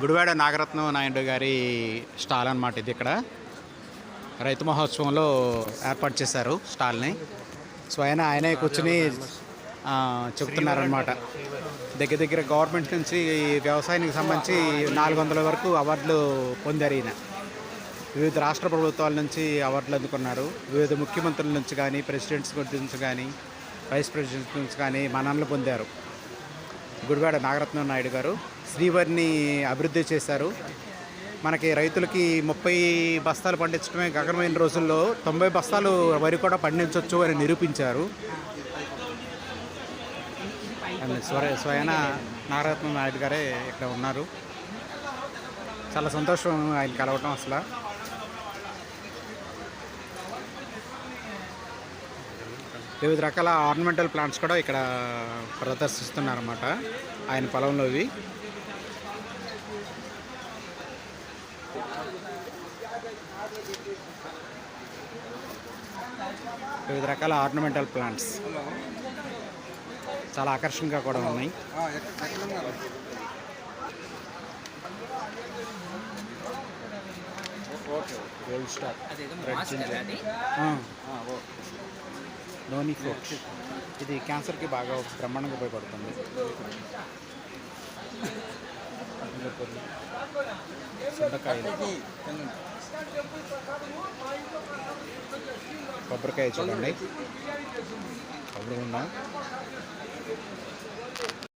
గుడివాడ నాగరత్నం నాయుడు గారి స్టాల్ అన్నమాట ఇది ఇక్కడ. రైతు మహోత్సవంలో ఏర్పాటు చేశారు స్టాల్ని. సో ఆయన ఆయనే కూర్చుని చెప్తున్నారనమాట దగ్గర దగ్గర గవర్నమెంట్ నుంచి వ్యవసాయానికి సంబంధించి నాలుగు వందల వరకు అవార్డులు పొందారు ఈయన. వివిధ రాష్ట్ర ప్రభుత్వాల నుంచి అవార్డులు అందుకున్నారు. వివిధ ముఖ్యమంత్రుల నుంచి కానీ ప్రెసిడెంట్స్ నుంచి కానీ వైస్ ప్రెసిడెంట్స్ నుంచి కానీ మన్ననలు పొందారు. గుడివాడ నాగరత్నం నాయుడు గారు. శ్రీవారిని అభివృద్ధి చేశారు. మనకి రైతులకి ముప్పై బస్తాలు పండించడమే గగనమైన రోజుల్లో తొంభై బస్తాలు వరి కూడా పండించవచ్చు అని నిరూపించారు. అండ్ స్వయన నాగరత్నం నాయుడు గారే ఇక్కడ ఉన్నారు. చాలా సంతోషం ఆయన కలవటం అసలు. వివిధ రకాల ఆర్నమెంటల్ ప్లాంట్స్ కూడా ఇక్కడ ప్రదర్శిస్తున్నారన్నమాట. ఆయన పొలంలో వివిధ రకాల ఆర్నమెంటల్ ప్లాంట్స్. చాలా ఆకర్షణగా కూడా ఉన్నాయి. Gold star red ginger noni fruit ఇది క్యాన్సర్కి బాగా బ్రహ్మాండంగా ఉపయోగపడుతుంది. సుండకాయలు కొబ్బరికాయ చూడండి కొబ్బరి ఉన్నా.